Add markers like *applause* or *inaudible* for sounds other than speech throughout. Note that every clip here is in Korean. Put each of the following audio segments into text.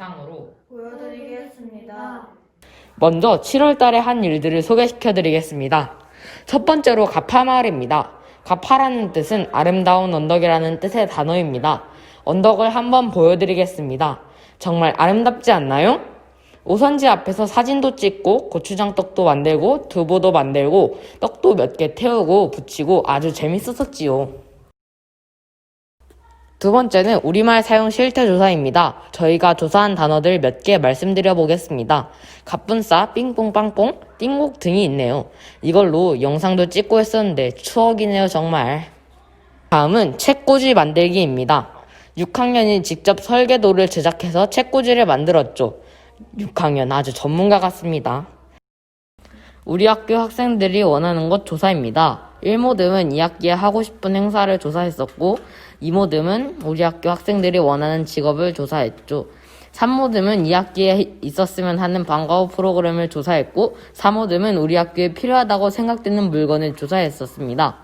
영상으로 보여드리겠습니다. 먼저 7월 달에 한 일들을 소개시켜 드리겠습니다. 첫 번째로 가파마을입니다. 가파라는 뜻은 아름다운 언덕이라는 뜻의 단어입니다. 언덕을 한번 보여드리겠습니다. 정말 아름답지 않나요? 오선지 앞에서 사진도 찍고 고추장떡도 만들고 두부도 만들고 떡도 몇 개 태우고 붙이고 아주 재밌었었지요. 두 번째는 우리말 사용 실태 조사입니다. 저희가 조사한 단어들 몇 개 말씀드려 보겠습니다. 가뿐싸, 삥뽕빵뽕, 띵곡 등이 있네요. 이걸로 영상도 찍고 했었는데 추억이네요, 정말. 다음은 책꽂이 만들기입니다. 6학년이 직접 설계도를 제작해서 책꽂이를 만들었죠. 6학년 아주 전문가 같습니다. 우리 학교 학생들이 원하는 것 조사입니다. 1모듬은 2학기에 하고 싶은 행사를 조사했었고, 2모듬은 우리 학교 학생들이 원하는 직업을 조사했죠. 3모듬은 2학기에 있었으면 하는 방과 후 프로그램을 조사했고, 4모듬은 우리 학교에 필요하다고 생각되는 물건을 조사했었습니다.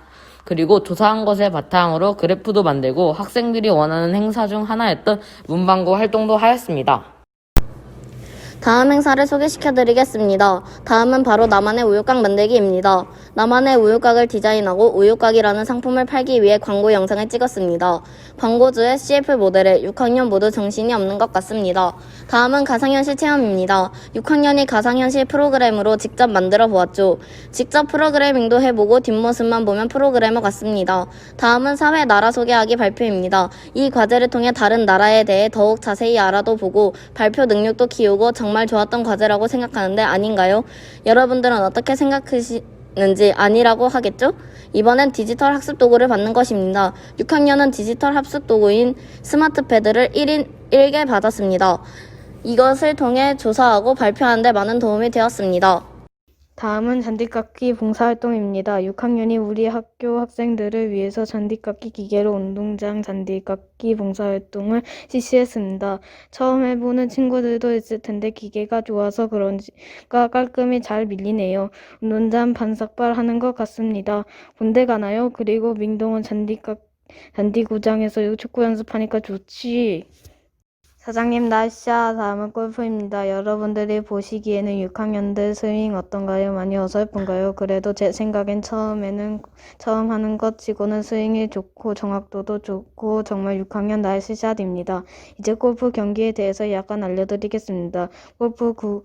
그리고 조사한 것을 바탕으로 그래프도 만들고 학생들이 원하는 행사 중 하나였던 문방구 활동도 하였습니다. 다음 행사를 소개시켜 드리겠습니다. 다음은 바로 나만의 우유곽 만들기입니다. 나만의 우유곽을 디자인하고 우유곽이라는 상품을 팔기 위해 광고 영상을 찍었습니다. 광고주의 CF 모델에 6학년 모두 정신이 없는 것 같습니다. 다음은 가상현실 체험입니다. 6학년이 가상현실 프로그램으로 직접 만들어 보았죠. 직접 프로그래밍도 해보고 뒷모습만 보면 프로그래머 같습니다. 다음은 사회 나라 소개하기 발표입니다. 이 과제를 통해 다른 나라에 대해 더욱 자세히 알아도 보고 발표 능력도 키우고 정말 좋았던 과제라고 생각하는데 아닌가요? 여러분들은 어떻게 생각하시 는지 아니라고 하겠죠? 이번엔 디지털 학습 도구를 받는 것입니다. 6학년은 디지털 학습 도구인 스마트 패드를 1인 1개 받았습니다. 이것을 통해 조사하고 발표하는데 많은 도움이 되었습니다. 다음은 잔디깎기 봉사활동입니다. 6학년이 우리 학교 학생들을 위해서 잔디깎기 기계로 운동장 잔디깎기 봉사활동을 실시했습니다. 처음 해보는 친구들도 있을 텐데 기계가 좋아서 그런지가 깔끔히 잘 밀리네요. 운동장 반삭발 하는 것 같습니다. 군대 가나요? 그리고 민동은 잔디깎 잔디구장에서 축구 연습하니까 좋지. 사장님 날씨야 다음은 골프입니다. 여러분들이 보시기에는 6학년들 스윙 어떤가요? 많이 어설픈가요? 그래도 제 생각엔 처음에는 처음 하는 것 치고는 스윙이 좋고 정확도도 좋고 정말 6학년 날씨 샷입니다. 이제 골프 경기에 대해서 약간 알려드리겠습니다. 골프 구,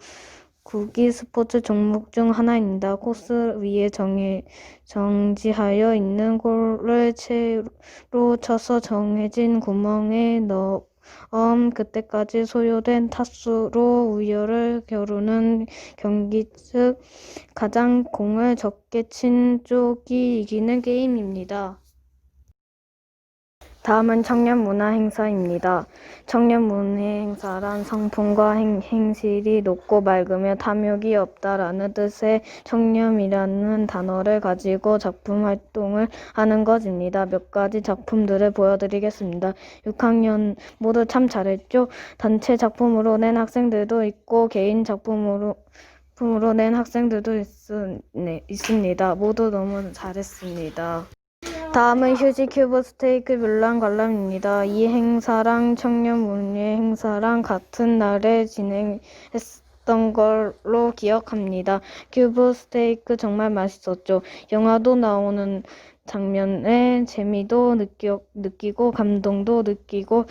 구기 스포츠 종목 중 하나입니다. 코스 위에 정해, 정지하여 있는 골을 채로 쳐서 정해진 구멍에 넣어 엄 그때까지 소요된 타수로 우열을 겨루는 경기 즉 가장 공을 적게 친 쪽이 이기는 게임입니다. 다음은 청년 문화 행사입니다. 청년 문화 행사란 성품과 행, 행실이 높고 맑으며 탐욕이 없다라는 뜻의 청렴이라는 단어를 가지고 작품 활동을 하는 것입니다. 몇 가지 작품들을 보여드리겠습니다. 6학년 모두 참 잘했죠? 단체 작품으로 낸 학생들도 있고 개인 작품으로 작품으로 낸 학생들도 있, 네, 있습니다. 모두 너무 잘했습니다. 다음은 휴지 큐브 스테이크 뮬란 관람입니다. 이 행사랑 청년 문예 행사랑 같은 날에 진행했던 걸로 기억합니다. 큐브 스테이크 정말 맛있었죠. 영화도 나오는 장면에 재미도 느끼, 느끼고 감동도 느끼고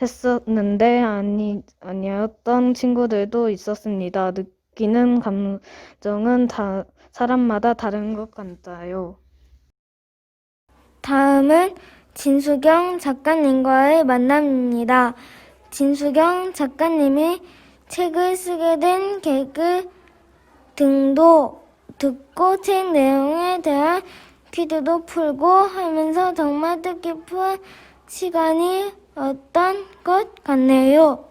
했었는데 아니 아니었던 친구들도 있었습니다. 느끼는 감정은 다 사람마다 다른 것 같아요. 다음은 진수경 작가님과의 만남입니다. 진수경 작가님이 책을 쓰게 된 계기 등도 듣고 책 내용에 대한 퀴즈도 풀고 하면서 정말 뜻깊은 시간이었던 것 같네요.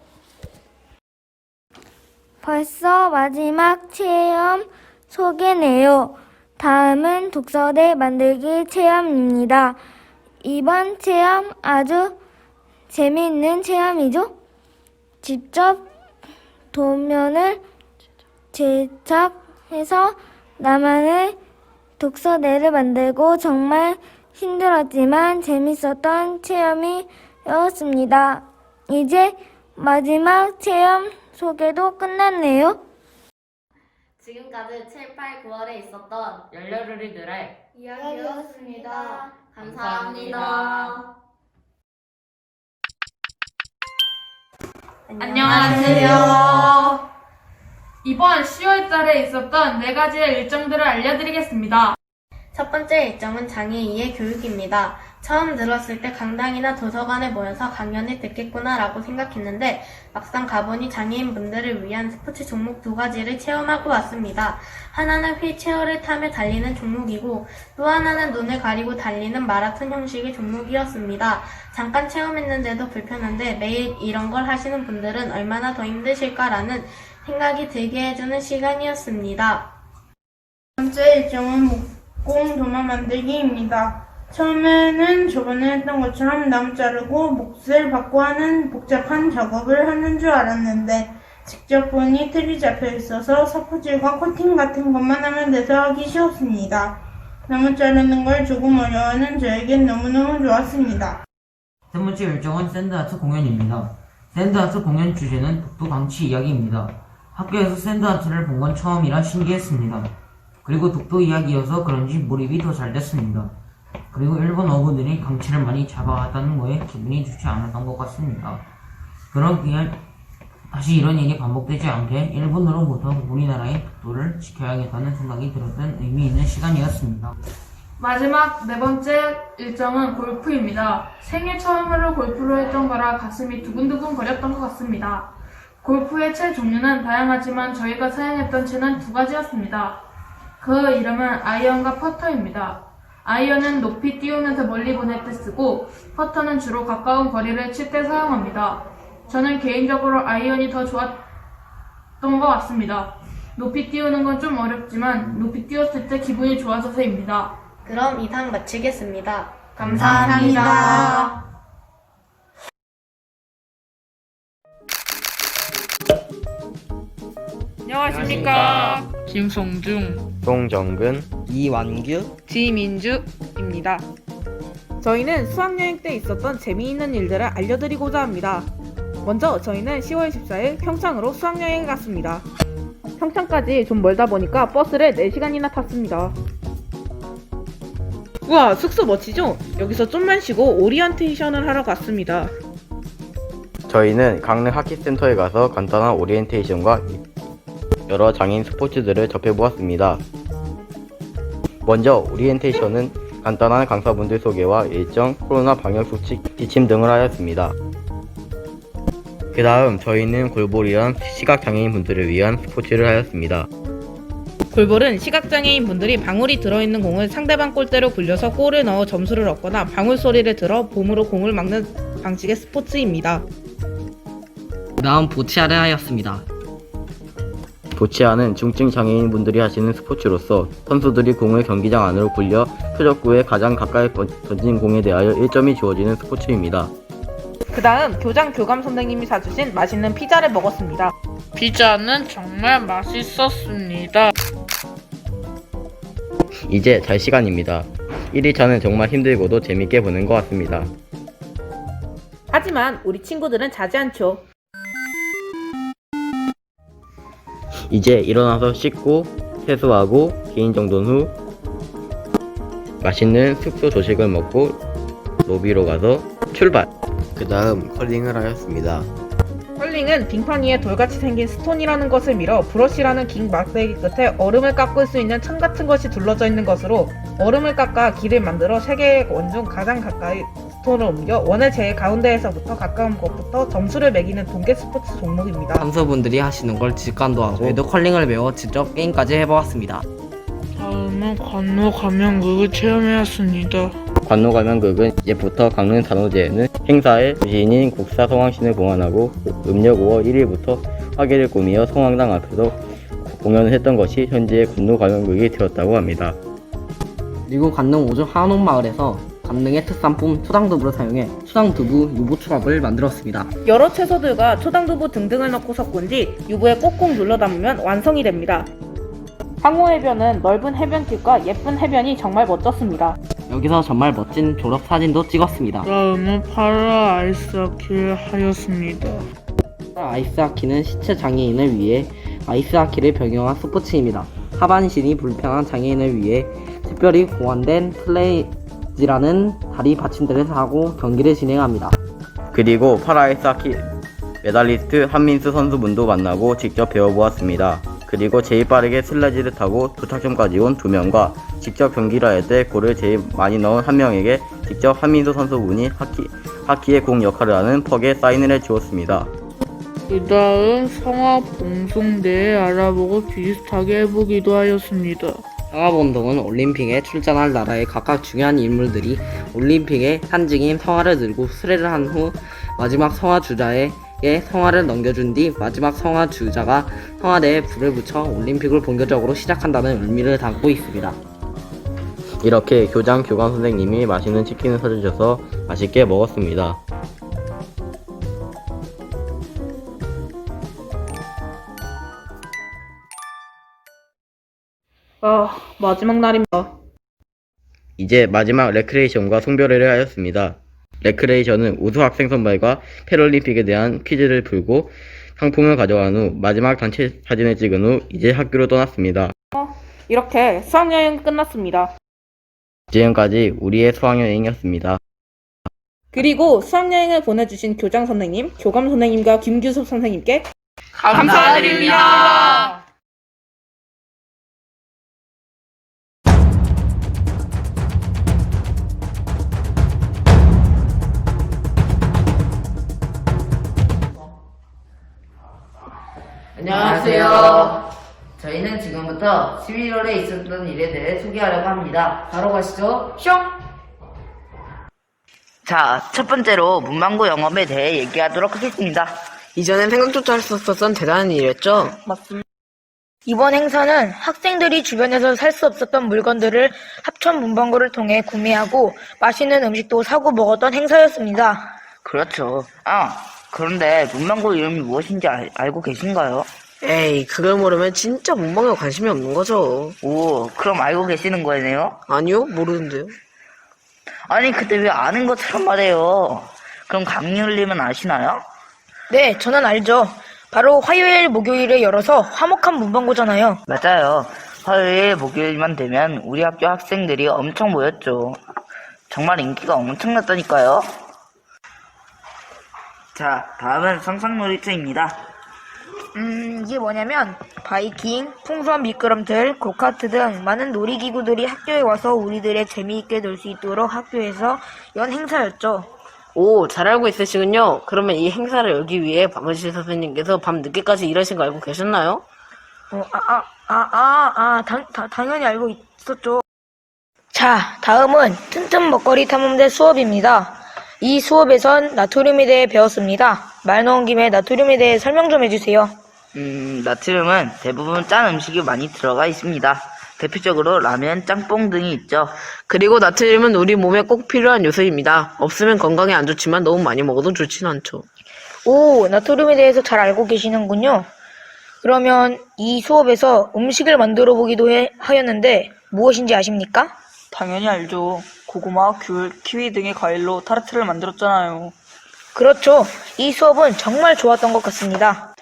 벌써 마지막 체험 소개네요. 다음은 독서대 만들기 체험입니다. 이번 체험 아주 재미있는 체험이죠? 직접 도면을 제작해서 나만의 독서대를 만들고 정말 힘들었지만 재밌었던 체험이 배웠습니다. 이제 마지막 체험 소개도 끝났네요. 지금까지 7, 8, 9월에 있었던 열렬우리 들의 이야기였습니다. 감사합니다. 안녕하세요. 이번 10월달에 있었던 네 가지의 일정들을 알려드리겠습니다. 첫 번째 일정은 장애인의 교육입니다. 처음 들었을 때 강당이나 도서관에 모여서 강연을 듣겠구나라고 생각했는데 막상 가보니 장애인 분들을 위한 스포츠 종목 두 가지를 체험하고 왔습니다. 하나는 휠체어를 타며 달리는 종목이고 또 하나는 눈을 가리고 달리는 마라톤 형식의 종목이었습니다. 잠깐 체험했는데도 불편한데 매일 이런 걸 하시는 분들은 얼마나 더 힘드실까라는 생각이 들게 해주는 시간이었습니다. 번째 일정은 목공 도마 만들기입니다. 처음에는 저번에 했던 것처럼 나무 자르고 몫을 받고 하는 복잡한 작업을 하는 줄 알았는데 직접 보니 틀이 잡혀 있어서 서포질과 코팅 같은 것만 하면 돼서 하기 쉬웠습니다. 나무 자르는 걸 조금 어려워하는 저에겐 너무너무 좋았습니다. 세 번째 일정은 샌드아트 공연입니다. 샌드아트 공연 주제는 독도 방치 이야기입니다. 학교에서 샌드아트를 본 건 처음이라 신기했습니다. 그리고 독도 이야기여서 그런지 몰입이 더 잘 됐습니다. 그리고 일본 어부들이 강치를 많이 잡아왔다는 거에 기분이 좋지 않았던 것 같습니다. 그러기에 다시 이런 일이 반복되지 않게 일본으로부터 우리나라의 독도를 지켜야겠다는 생각이 들었던 의미 있는 시간이었습니다. 마지막 네 번째 일정은 골프입니다. 생애 처음으로 골프를 했던 거라 가슴이 두근두근 거렸던 것 같습니다. 골프의 채 종류는 다양하지만 저희가 사용했던 채는 두 가지였습니다. 그 이름은 아이언과 퍼터입니다. 아이언은 높이 띄우면서 멀리 보낼 때 쓰고 퍼터는 주로 가까운 거리를 칠 때 사용합니다. 저는 개인적으로 아이언이 더 좋았던 것 같습니다. 높이 띄우는 건 좀 어렵지만 높이 띄웠을 때 기분이 좋아져서입니다. 그럼 이상 마치겠습니다. 감사합니다. 안녕하십니까. 김성중, 송정근, 이완규, 지민주입니다. 저희는 수학여행 때 있었던 재미있는 일들을 알려드리고자 합니다. 먼저 저희는 10월 14일 평창으로 수학여행을 갔습니다. 평창까지 좀 멀다 보니까 버스를 4시간이나 탔습니다. 우와, 숙소 멋지죠? 여기서 좀만 쉬고 오리엔테이션을 하러 갔습니다. 저희는 강릉 하키센터에 가서 간단한 오리엔테이션과 여러 장애인 스포츠들을 접해보았습니다. 먼저 오리엔테이션은 간단한 강사분들 소개와 일정, 코로나 방역 수칙, 지침 등을 하였습니다. 그 다음 저희는 골볼이란 시각장애인 분들을 위한 스포츠를 하였습니다. 골볼은 시각장애인 분들이 방울이 들어있는 공을 상대방 골대로 굴려서 골을 넣어 점수를 얻거나 방울 소리를 들어 봄으로 공을 막는 방식의 스포츠입니다. 다음 보치아를 하였습니다. 도치아는 중증 장애인 분들이 하시는 스포츠로서 선수들이 공을 경기장 안으로 굴려 표적구에 가장 가까이 던- 던진 공에 대하여 1점이 주어지는 스포츠입니다. 그 다음 교장 교감 선생님이 사주신 맛있는 피자를 먹었습니다. 피자는 정말 맛있었습니다. 이제 잘 시간입니다. 1일차는 정말 힘들고도 재밌게 보는 것 같습니다. 하지만 우리 친구들은 자지 않죠. 이제 일어나서 씻고 세수하고 개인 정돈 후 맛있는 숙소 조식을 먹고 로비로 가서 출발. 그 다음 컬링을 하였습니다. 컬링은 빙판 위에 돌같이 생긴 스톤이라는 것을 밀어 브러쉬라는 긴 막대기 끝에 얼음을 깎을 수 있는 천 같은 것이 둘러져 있는 것으로 얼음을 깎아 길을 만들어 세 개의 원중 가장 가까이 스톤을 옮겨 원의 제일 가운데에서부터 가까운 곳부터 점수를 매기는 동계 스포츠 종목입니다. 선수분들이 하시는 걸 직관도 하고 저희도 컬링을 배워 직접 게임까지 해보았습니다. 다음은 관로 가면극을 체험해왔습니다. 관로 가면극은 이제부터 강릉 단오제에는 행사에 주시인인 국사 성황신을 봉안하고 음력 5월 1일부터 화기를 꾸미어 성황당 앞에서 공연을 했던 것이 현재의 관로 가면극이 되었다고 합니다. 그리고 관릉 오주 한옥마을에서 관릉의 특산품 초당두부를 사용해 초당두부 유부초밥을 만들었습니다. 여러 채소들과 초당두부 등등을 넣고 섞은 뒤 유부에 꼭꼭 눌러 담으면 완성이 됩니다. 황호 해변은 넓은 해변길과 예쁜 해변이 정말 멋졌습니다. 여기서 정말 멋진 졸업 사진도 찍었습니다. 다음은 파라 아이스하키를 하였습니다. 아이스하키는 시체 장애인을 위해 아이스하키를 병행한 스포츠입니다. 하반신이 불편한 장애인을 위해 특별히 고안된 플레이 지라는 다리 받침대를 사고 경기를 진행합니다. 그리고 파라아이스하키 메달리스트 한민수 선수분도 만나고 직접 배워보았습니다. 그리고 제일 빠르게 슬라지를 타고 도착점까지 온 두 명과 직접 경기를 할 때 골을 제일 많이 넣은 한 명에게 직접 한민수 선수분이 하키, 하키의 공 역할을 하는 퍽에 사인을 해주었습니다. 그 다음 성화 봉송대에 알아보고 비슷하게 해보기도 하였습니다. 성화운동은 올림픽에 출전할 나라의 각각 중요한 인물들이 올림픽의 한증인 성화를 들고 수레를 한 후 마지막 성화 주자에게 성화를 넘겨준 뒤 마지막 성화 주자가 성화대에 불을 붙여 올림픽을 본격적으로 시작한다는 의미를 담고 있습니다. 이렇게 교장 교감 선생님이 맛있는 치킨을 사주셔서 맛있게 먹었습니다. 아, 마지막 날입니다. 이제 마지막 레크레이션과 송별회를 하였습니다. 레크레이션은 우수 학생 선발과 패럴림픽에 대한 퀴즈를 풀고 상품을 가져간 후 마지막 단체 사진을 찍은 후 이제 학교로 떠났습니다. 이렇게 수학여행 끝났습니다. 지금까지 우리의 수학여행이었습니다. 그리고 수학여행을 보내주신 교장 선생님, 교감 선생님과 김규섭 선생님께 감사드립니다. 안녕하세요. 저희는 지금부터 11월에 있었던 일에 대해 소개하려고 합니다. 바로 가시죠. 슝! 자, 첫 번째로 문방구 영업에 대해 얘기하도록 하겠습니다. 이전엔 생각조차 할 수 없었던 대단한 일이었죠. 이번 행사는 학생들이 주변에서 살 수 없었던 물건들을 합천 문방구를 통해 구매하고 맛있는 음식도 사고 먹었던 행사였습니다. 그렇죠. 아, 그런데 문방구 이름이 무엇인지 알, 알고 계신가요? 에이, 그걸 모르면 진짜 문방구에 관심이 없는 거죠. 오, 그럼 알고 계시는 거네요? 아니요, 모르는데요. 아니, 근데 왜 아는 것처럼 말해요? 그럼 강률님은 아시나요? 네, 저는 알죠. 바로 화요일, 목요일에 열어서 화목한 문방구잖아요. 맞아요. 화요일, 목요일만 되면 우리 학교 학생들이 엄청 모였죠. 정말 인기가 엄청났다니까요. 자, 다음은 상상놀이터입니다. 음, 이게 뭐냐면 바이킹, 풍선 미끄럼틀, 고카트 등 많은 놀이기구들이 학교에 와서 우리들의 재미있게 놀 수 있도록 학교에서 연 행사였죠. 오, 잘 알고 있으시군요. 그러면 이 행사를 열기 위해 박은실 선생님께서 밤 늦게까지 일하신 거 알고 계셨나요? 어, 아, 아, 아, 아, 아, 당, 다- 당연히 알고 있었죠. 자, 다음은 튼튼 먹거리 탐험대 수업입니다. 이 수업에선 나트륨에 대해 배웠습니다. 말 나온 김에 나트륨에 대해 설명 좀 해주세요. 음, 나트륨은 대부분 짠 음식이 많이 들어가 있습니다. 대표적으로 라면, 짬뽕 등이 있죠. 그리고 나트륨은 우리 몸에 꼭 필요한 요소입니다. 없으면 건강에 안 좋지만 너무 많이 먹어도 좋진 않죠. 오, 나트륨에 대해서 잘 알고 계시는군요. 그러면 이 수업에서 음식을 만들어 보기도 해- 하였는데 무엇인지 아십니까? 당연히 알죠. 고구마, 귤, 키위 등의 과일로 타르트를 만들었잖아요. 그렇죠. 이 수업은 정말 좋았던 것 같습니다.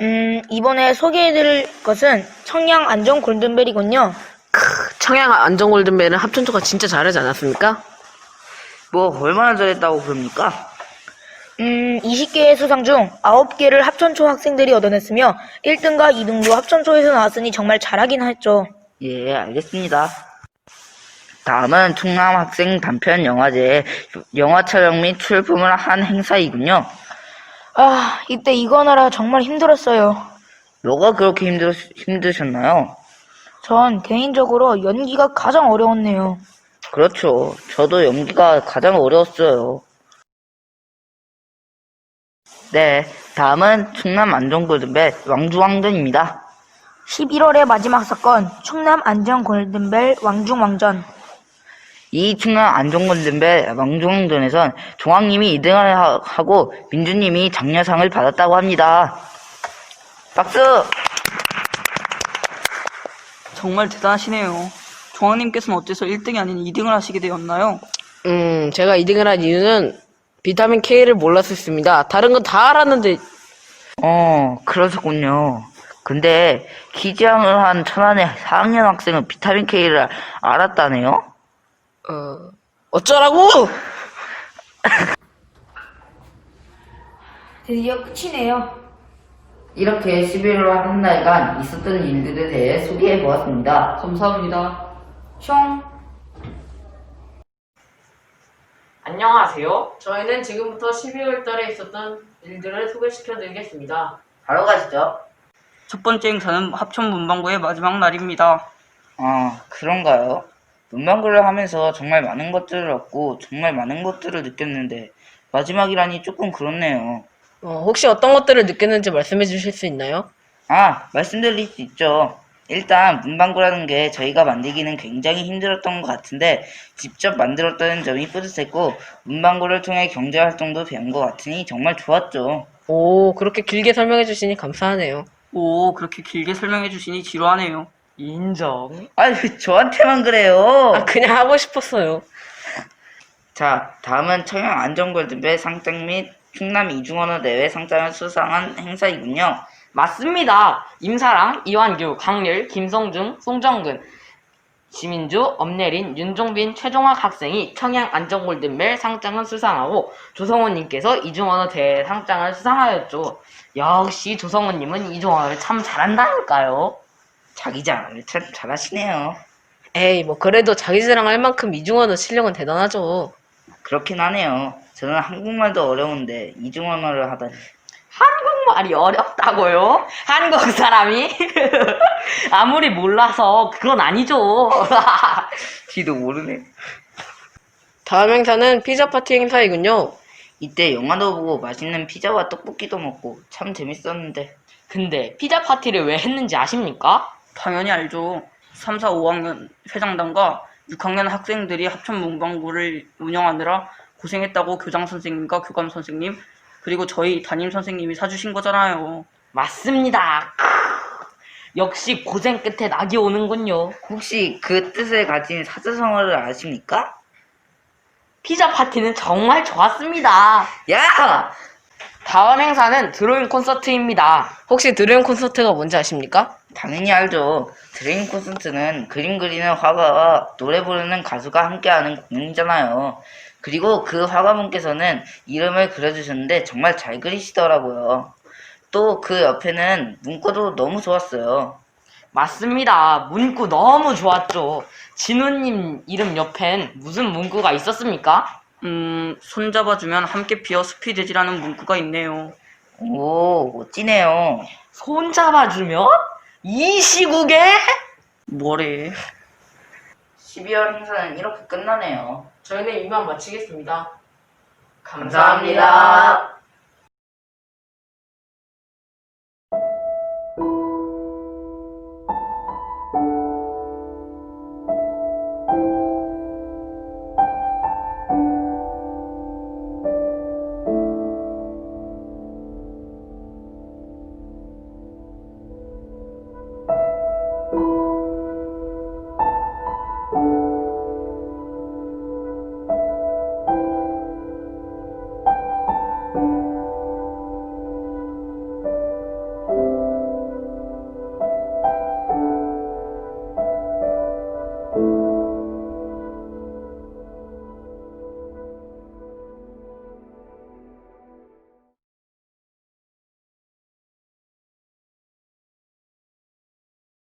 음, 이번에 소개해드릴 것은 청양 안전 골든벨이군요. 청양 안전 골든벨은 합천초가 진짜 잘하지 않았습니까? 뭐, 얼마나 잘했다고 그럽니까? 음, 20개의 수상 중 9개를 합천초 학생들이 얻어냈으며 1등과 2등도 합천초에서 나왔으니 정말 잘하긴 했죠. 예, 알겠습니다. 다음은 충남 학생 단편 영화제 영화 촬영 및 출품을 한 행사이군요. 아, 이때 이거 하느라 정말 힘들었어요. 뭐가 그렇게 힘들, 힘드셨나요? 전 개인적으로 연기가 가장 어려웠네요. 그렇죠. 저도 연기가 가장 어려웠어요. 네, 다음은 충남 안전골든벨 왕주왕전입니다. 11월의 마지막 사건, 충남 안전 골든벨 왕중왕전. 이 충남 안전골든벨 왕주왕전에선 종황님이 2등을 하- 하고 민주님이 장려상을 받았다고 합니다. 박수! 정말 대단하시네요. 종황님께서는 어째서 1등이 아닌 2등을 하시게 되었나요? 음, 제가 2등을 한 이유는 비타민 K를 몰랐었습니다. 다른 건 다 알았는데, 어, 그러셨군요. 근데 기지양을 한 천안의 4학년 학생은 비타민 K를 알았다네요? 어, 어쩌라고! 드디어 끝이네요. 이렇게 11월 한 달간 있었던 일들에 대해 소개해 보았습니다. 감사합니다. 숑. 안녕하세요. 저희는 지금부터 12월 달에 있었던 일들을 소개시켜 드리겠습니다. 바로 가시죠. 첫 번째 행사는 합천 문방구의 마지막 날입니다. 아, 그런가요? 문방구를 하면서 정말 많은 것들을 얻고 정말 많은 것들을 느꼈는데 마지막이라니 조금 그렇네요. 어, 혹시 어떤 것들을 느꼈는지 말씀해 주실 수 있나요? 아, 말씀드릴 수 있죠. 일단 문방구라는 게 저희가 만들기는 굉장히 힘들었던 것 같은데 직접 만들었다는 점이 뿌듯했고 문방구를 통해 경제 활동도 배운 것 같으니 정말 좋았죠. 오, 그렇게 길게 설명해 주시니 감사하네요. 오, 그렇게 길게 설명해 주시니 지루하네요. 인정. 아, 왜 저한테만 그래요? 아, 그냥 하고 싶었어요. 자, 다음은 청양 안전골드배 상장 및 충남 이중언어 대회 상장을 수상한 행사이군요. 맞습니다. 임사랑, 이완규, 강렬, 김성중, 송정근, 지민주, 엄내린, 윤종빈, 최종학 학생이 청양 안전골든벨 상장을 수상하고 조성호님께서 이중언어 대회 상장을 수상하였죠. 역시 조성호님은 이중언어를 참 잘한다니까요. 자기 자랑을 참 잘하시네요. 에이, 뭐, 그래도 자기 자랑할 만큼 이중언어 실력은 대단하죠. 그렇긴 하네요. 저는 한국말도 어려운데 이중언어를 하다니. 한국말이 어렵다고요? 한국 사람이? *laughs* 아무리 몰라서 그건 아니죠. *laughs* 지도 모르네. 다음 행사는 피자 파티 행사이군요. 이때 영화도 보고 맛있는 피자와 떡볶이도 먹고 참 재밌었는데. 근데 피자 파티를 왜 했는지 아십니까? 당연히 알죠. 3, 4, 5학년 회장단과 6학년 학생들이 합천 문방구를 운영하느라 고생했다고 교장 선생님과 교감 선생님 그리고 저희 담임 선생님이 사주신 거잖아요. 맞습니다. 역시 고생 끝에 낙이 오는군요. 혹시 그 뜻을 가진 사자성어를 아십니까? 피자 파티는 정말 좋았습니다. 야! 다음 행사는 드로잉 콘서트입니다. 혹시 드림 콘서트가 뭔지 아십니까? 당연히 알죠. 드림 콘서트는 그림 그리는 화가와 노래 부르는 가수가 함께하는 공연이잖아요. 그리고 그 화가분께서는 이름을 그려주셨는데 정말 잘 그리시더라고요. 또 그 옆에는 문구도 너무 좋았어요. 맞습니다. 문구 너무 좋았죠. 진우님 이름 옆엔 무슨 문구가 있었습니까? 음, 손잡아주면 함께 피어 숲이 되지라는 문구가 있네요. 오, 멋지네요. 손 잡아주면? 이 시국에? 뭐래? 12월 행사는 이렇게 끝나네요. 저희는 이만 마치겠습니다. 감사합니다.